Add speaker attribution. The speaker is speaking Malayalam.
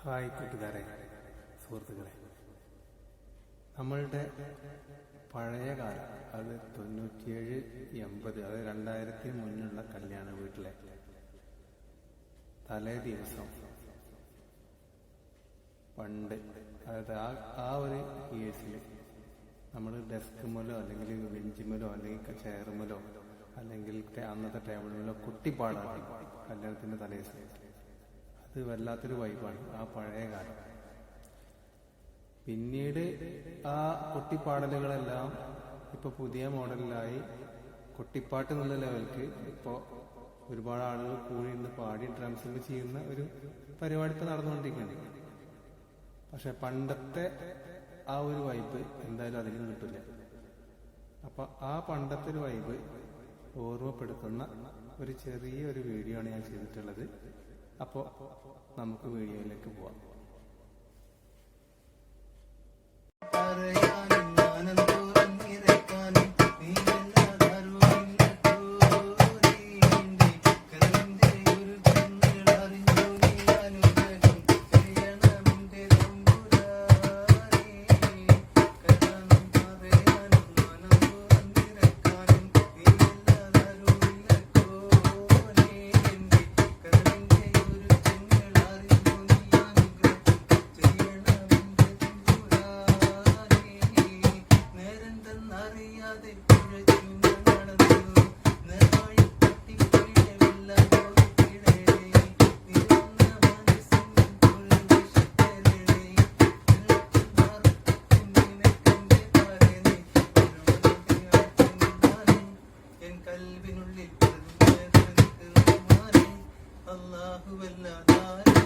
Speaker 1: ഹായ് കൂട്ടുകാരെ സുഹൃത്തുക്കളെ. നമ്മളുടെ പഴയ കാലം അത് തൊണ്ണൂറ്റിയേഴ് എൺപത് അത് രണ്ടായിരത്തി മുന്നിലുള്ള കല്യാണ വീട്ടിലെ തലേ ദിവസം പണ്ട് അതായത് ആ ആ ഒരു കേസിൽ നമ്മൾ ഡെസ്ക് മുലോ അല്ലെങ്കിൽ ബെഞ്ച് മുലോ അല്ലെങ്കിൽ ചെയർ മുലോ അല്ലെങ്കിൽ അന്നത്തെ അന്നത്തെ ടേബിളുമലോ കുട്ടിപ്പാടാണ് കല്യാണത്തിന്റെ തലേ ദിവസം അത് വല്ലാത്തൊരു വൈബാണ് ആ പഴയ കാലം. പിന്നീട് ആ കുട്ടിപ്പാടലുകളെല്ലാം ഇപ്പൊ പുതിയ മോഡലിലായി. കുട്ടിപ്പാട്ട് എന്നുള്ള ലെവൽക്ക് ഇപ്പോ ഒരുപാട് ആളുകൾ കൂടി ഇന്ന് പാടി ഡ്രംസിൽ ചെയ്യുന്ന ഒരു പരിപാടി ഇപ്പൊ നടന്നുകൊണ്ടിരിക്കുന്നു പക്ഷെ പണ്ടത്തെ ആ ഒരു വൈബ് എന്തായാലും അധികം കിട്ടില്ല അപ്പൊ ആ പണ്ടത്തെ ഒരു വൈബ് ഓർമ്മപ്പെടുത്തുന്ന ഒരു ചെറിയ ഒരു വീഡിയോ ആണ് ഞാൻ ചെയ്തിട്ടുള്ളത്. അപ്പോ നമുക്ക് വീഡിയോയിലേക്ക് പോവാം. അള്ളാഹുവല്ലാതാരും